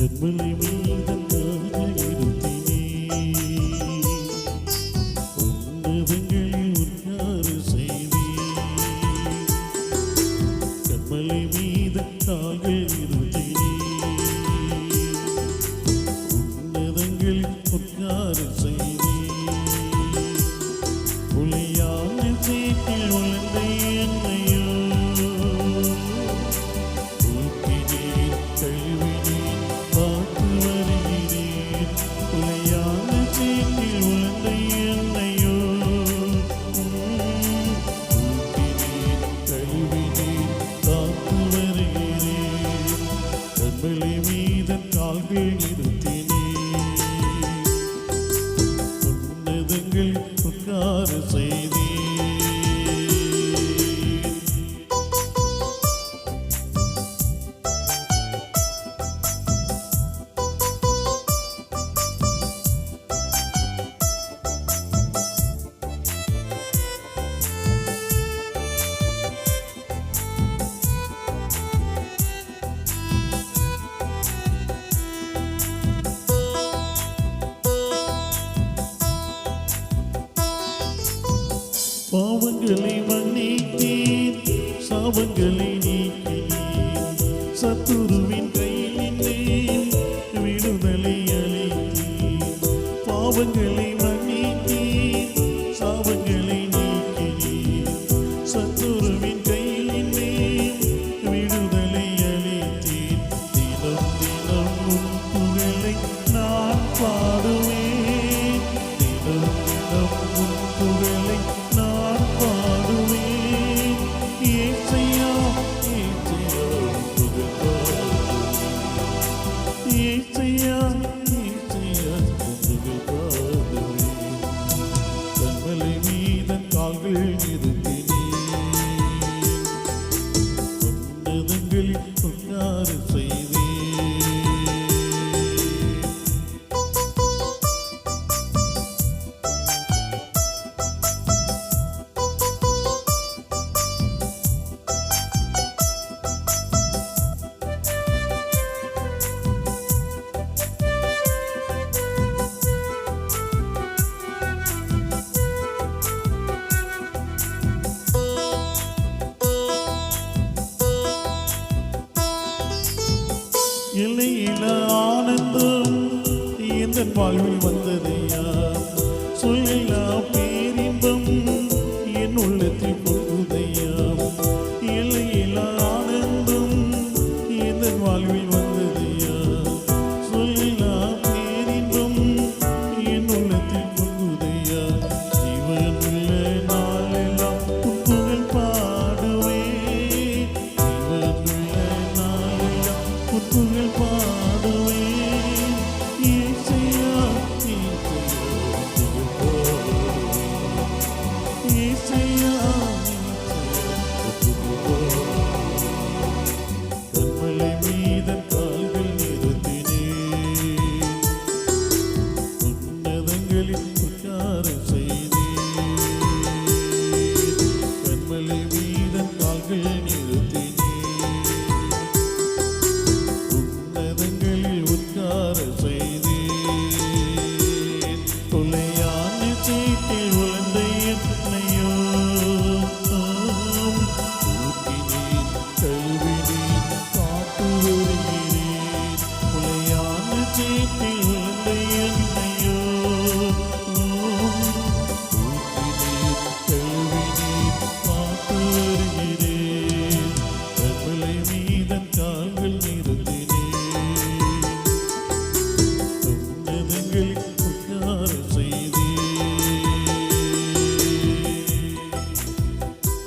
கண்மலை மீதற்காக இருத்தினே உன்னதங்களில் உன்னதங்களில் உட்கார பாவங்களை மன்னித்தீர் சாபங்களை நீக்கினீர். சத்துருவின் கையில் நின்றேன் விடுதலை அளித்தீர். பாவங்களை மன்னித்தீர் சாபங்களை நீக்கினீர். சத்துருவின் கையில் நின்றேன் விடுதலை அளித்தீர். தினம் தினம் உன் புகழை நான் பாடுவேன். தினம் தினம் உன் புகழை நான் எல்லையில ஆனந்தம். எந்த வாழ்வில் வந்ததையா see me.